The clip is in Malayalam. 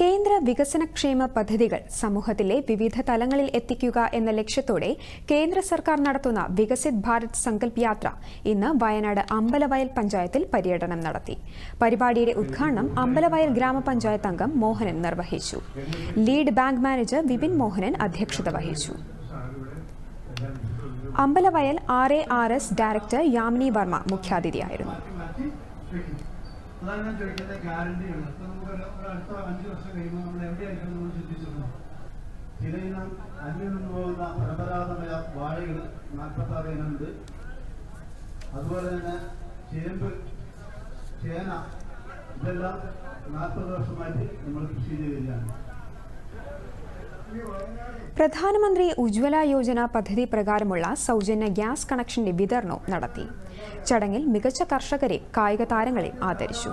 കേന്ദ്ര വികസനക്ഷേമ പദ്ധതികൾ സമൂഹത്തിലെ വിവിധ തലങ്ങളിൽ എത്തിക്കുക എന്ന ലക്ഷ്യത്തോടെ കേന്ദ്ര സർക്കാർ നടത്തുന്ന വികസിത് ഭാരത് സങ്കല്പ് യാത്ര ഇന്ന് വയനാട് അമ്പലവയൽ പഞ്ചായത്തിൽ പര്യടനം നടത്തി. പരിപാടിയുടെ ഉദ്ഘാടനം അമ്പലവയൽ ഗ്രാമപഞ്ചായത്ത് അംഗം മോഹനൻ നിർവഹിച്ചു. Lead bank manager Vipin Mohanan അധ്യക്ഷത വഹിച്ചു. Ambalavayal R A R S director Yamini Varma മുഖ്യാതിഥിയായിരുന്നു. അതാണ് ഞാൻ ചോദിക്കുന്നത് ഗ്യാരണ്ടിയാണ് ഇപ്പൊ നമുക്ക് അടുത്ത അഞ്ച് വർഷം കഴിയുമ്പോൾ നമ്മൾ എവിടെയായിരിക്കും നമ്മൾ ചിന്തിച്ചിരുന്നു ചില ഇനം അന്യം നിന്ന് പോകുന്ന പരമ്പരാഗതമായ വാഴകൾ നാൽപ്പത്താറ് ഇനമുണ്ട് അതുപോലെ തന്നെ ചേമ്പ് ചേന ഇതെല്ലാം നാൽപ്പത് വർഷമായിട്ട് നമ്മൾ കൃഷി ചെയ്ത് വരികയാണ്. പ്രധാനമന്ത്രി ഉജ്ജ്വല യോജന പദ്ധതി പ്രകാരമുള്ള സൗജന്യ ഗ്യാസ് കണക്ഷന്റെ വിതരണവും നടത്തി. ചടങ്ങിൽ മികച്ച കർഷകരെ കായിക താരങ്ങളെ ആദരിച്ചു.